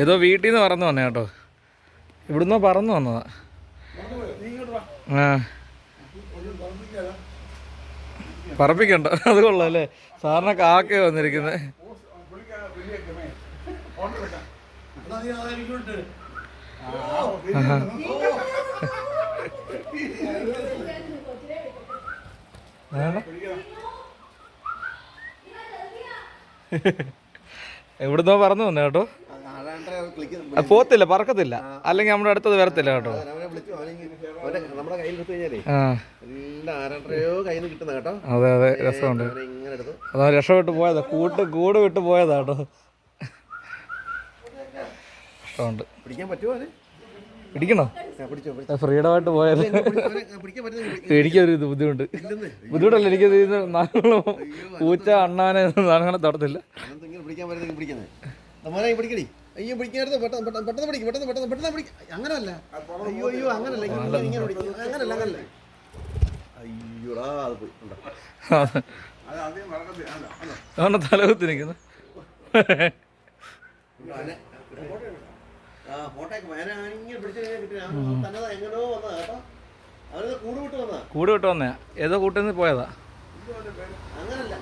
ഏതോ വീട്ടിൽ നിന്ന് പറന്നു വന്നേ കേട്ടോ. ഇവിടുന്ന് പറന്നു വന്നതാ. ആ. പറപ്പിക്കണ്ട. അത് കൊള്ളാം അല്ലേ സാറിനെ കാക്ക വന്നിരിക്കുന്നത് എവിടുന്നോ പറഞ്ഞു വന്നേ കേട്ടോ. പോത്തില്ല പറക്കത്തില്ല. അല്ലെങ്കിൽ നമ്മുടെ അടുത്തത് വരത്തില്ല കേട്ടോ. നമ്മുടെ കയ്യിൽ കഴിഞ്ഞാലേ കിട്ടുന്ന അതെ അതെ രസമുണ്ട്. അതാ രക്ഷപ്പെട്ട് പോയതാ കൂട്ട് കൂട് വിട്ട് പോയതാ കേട്ടോ. ഇഷ്ടമുണ്ട് പിടിക്കാൻ പറ്റുമോ പിടിക്കണോ? ഫ്രീഡമായിട്ട് പോയത്. അവനെ പിടിക്കാൻ പറ്റുന്ന എനിക്കൊരു ഇത് ബുദ്ധിമുട്ട്. ബുദ്ധിമുട്ടല്ല എനിക്ക് ഇത് നാളുകളും പൂച്ച അണ്ണാനെ നാളുകളെ തൊടത്തില്ല. പിടിക്കാൻ പിടിക്കുന്നത് അയ്യോ പിടിക്കരുത് പെട്ടെന്ന് പെട്ടെന്ന് പെട്ടെന്ന് പിടിക്കും പെട്ടെന്ന് പെട്ടെന്ന് പെട്ടെന്ന് പിടിക്കും. അങ്ങനല്ല. അയ്യോ അയ്യോ അങ്ങനല്ല അങ്ങനല്ല. അങ്ങനല്ല അയ്യോടാ അത് പോയി. തലകുത്തി നിൽക്കുന്നു കൂട് വിട്ട് വന്നയാ. ഏതോ കൂട്ടുന്ന പോയതാ. അങ്ങനല്ല.